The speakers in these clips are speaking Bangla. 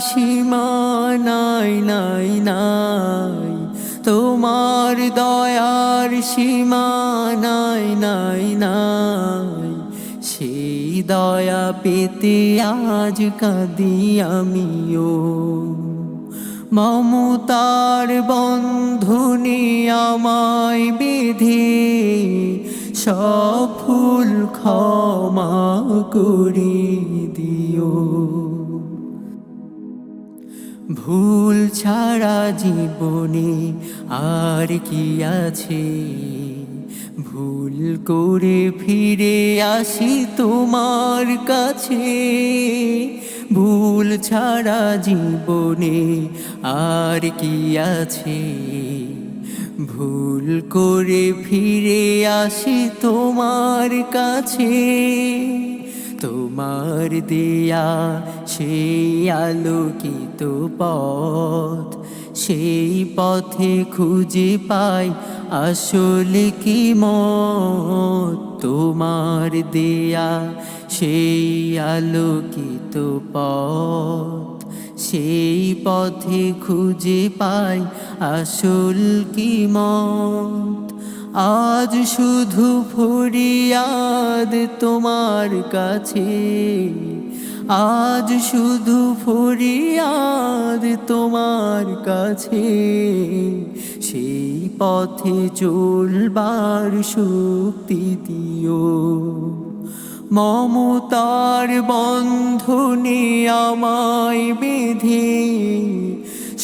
সীমা নাই নাই নাই। তোমার দয়ার সীমা নাই নাই নাই। সেই দয়া পেতে আজ কাঁদি আমিও। মমতার বন্ধনে আমায় বেঁধে সব ফুল ক্ষমা করে দিও। ভুল ছাড়া জীবনে আর কি আছে? ভুল করে ফিরে আসি তোমার কাছে। ভুল ছাড়া জীবনে আর কি আছে? ভুল করে ফিরে আসি তোমার কাছে। তোমার দেয়া সেই আলোকিত পথ। সেই পথে খুঁজে পাই আসলে কি মত। তোমার দেয়া সেই আলোকিত পথ। সেই পথে খুঁজে পাই আসল কি মত। আজ শুধু ফরিয়াদ তোমার কাছে। আজ শুধু ফরিয়াদ তোমার কাছে। সেই পথে চলবার শক্তি দিও। মমতার বন্ধনে আমায় বেঁধে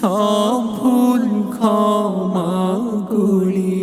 সম্পুল ক্ষমা গুলি